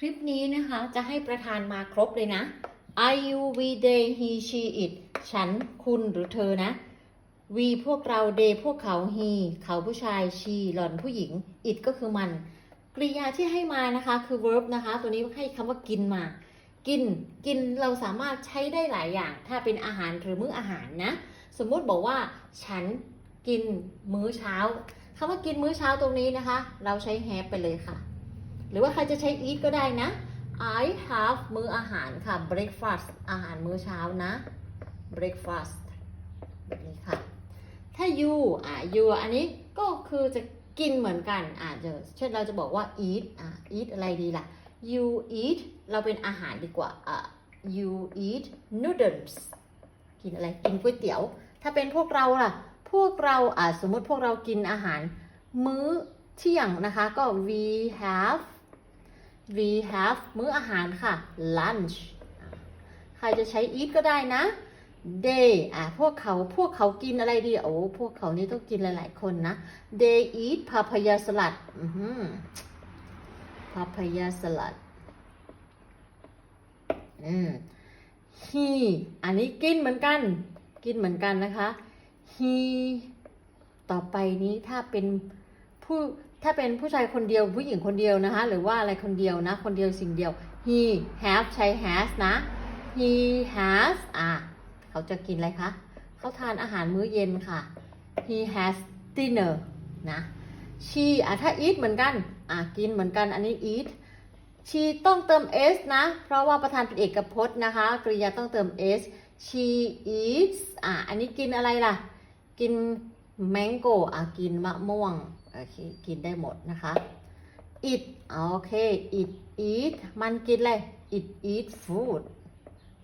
คลิปนี้นะคะจะให้ประธานมาครบเลยนะ I you we they he she it ฉันคุณหรือเธอนะ we พวกเรา they พวกเขา he เขาผู้ชาย she หล่อนผู้หญิง it ก็คือมัน กริยาที่ให้มานะคะคือ verb นะคะ ตัวนี้ให้คำว่ากินมา กิน กินเราสามารถใช้ได้หลายอย่าง ถ้าเป็นอาหารหรือมื้ออาหารนะ สมมติบอกว่า ฉันกินมื้อเช้าคำว่ากินมื้อเช้าตรงนี้นะคะ เราใช้ have ไปเลยค่ะ หรือว่าใครจะใช้ eat ก็ได้นะ I have มื้ออาหารค่ะ breakfast อาหารมื้อเช้านะ breakfast แบบนี้ค่ะ ถ้า you อะ you อันนี้ก็คือจะกินเหมือนกันอะเจอเช่นเราจะบอกว่า eat อะ eat อะไรดีล่ะ you eat เราเป็นอาหารดีกว่าอะ you eat noodles กินอะไร กินก๋วยเตี๋ยว ถ้าเป็นพวกเราล่ะ พวกเราอะสมมติพวกเรากินอาหาร มื้อเที่ยงนะคะ ก็ we have we have มื้ออาหารค่ะ lunch ใครจะใช้ eat ก็ได้นะ they อะพวกเขาพวกเขากินอะไรดี โอ้พวกเขานี่ต้องกินหลาย ๆ คนนะ they eat papaya salad อือหือ papaya salad อืม he อันนี้กินเหมือนกัน กินเหมือนกันนะคะ he ต่อไปนี้ถ้าเป็นผู้ ถ้าเป็นผู้ชายคนเดียวผู้หญิงคนเดียวนะคะ หรือว่าอะไรคนเดียวนะ คนเดียวสิ่งเดียว he have ใช้ has นะ he has อะเขาจะกินอะไรคะเขาทานอาหารมื้อเย็นค่ะ he has dinner นะ she อะถ้า eat เหมือนกัน อะกินเหมือนกันอันนี้ eat she ต้องเติม s นะ เพราะว่าประธานเป็นเอกพจน์นะคะ กริยาต้องเติม s she eats อะอันนี้กินอะไรล่ะ กิน แมงโกอะกินมะม่วงโอเคกินได้หมดนะคะ it โอเค it eat มันกินอะไร it eat food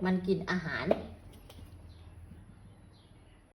มันกินอาหาร